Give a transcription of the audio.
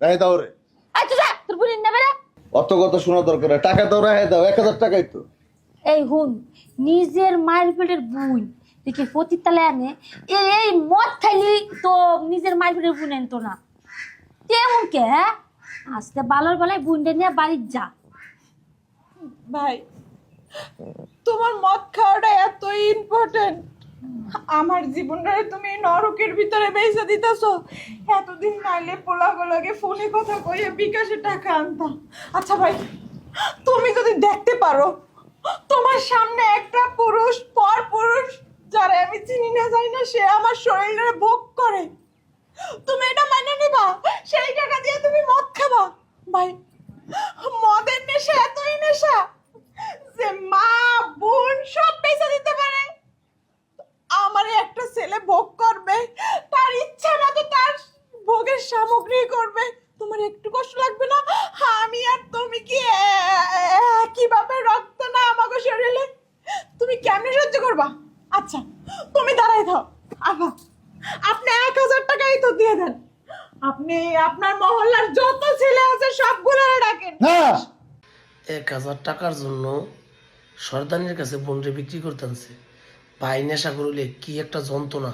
রাহে দাও রে। আচ্ছা যা তোর বুড়ি নেবে রে অত কথা শোনা দরকার নাই। টাকা দাও রাহে দাও এক হাজার টাকাই তো। এই হুন নিজের মায়ের পেটের বুন দেখি পতির তালে আনে। এই মদ খাইলি তো নিজের মায়ের পেটের বুন আনতো না। তেমন কে হ্যাঁ? আজকে বালর বেলায় বুনটা নিয়ে বাড়ির যা। ভাই তোমার মদ খাওয়াটা এতই ইম্পর্টেন্ট আমার জীবনটারে তুমি নরকের ভিতরে বেঁচে দিতেছো। এতদিন নাইলে পোলাগুলোকে ফোনে কথা কইয়ে বিকাশে টাকা আনতাম। আচ্ছা ভাই, তুমি যদি দেখতে পারো, তোমার সামনে একটা পুরুষ, পর পুরুষ, যারা আমি চিনি না, জানি না, সে আমার শরীরে ভোগ করে। তুমি এটা মানে নিবা? সেই টাকা দিয়ে তুমি মদ খাবা? ভাই, মদের নেশা এতই নেশা যে মা বোন সব পয়সা দিতে পারে আমারে একটা ছেলে ভোগ করবে তার ইচ্ছা মতো তার সামগ্রী করবে? তোমার একটু কষ্ট লাগবে না? আমি আর তুমি কি কীভাবে রক্ত না আমাকে শরীরে? তুমি কেমনে সহ্য করবা? আচ্ছা তুমি দাঁড়াই থাও। আভা আপনি এক হাজার টাকাই তো দিয়ে দেন। আপনি আপনার মহল্লার যত ছেলে আছে সবগুলো ডাকেন। না। এক হাজার টাকার জন্য সর্দানির কাছে বোনরে বিক্রি করতেছে ভাই নেশা করলে কি একটা যন্ত্রণা।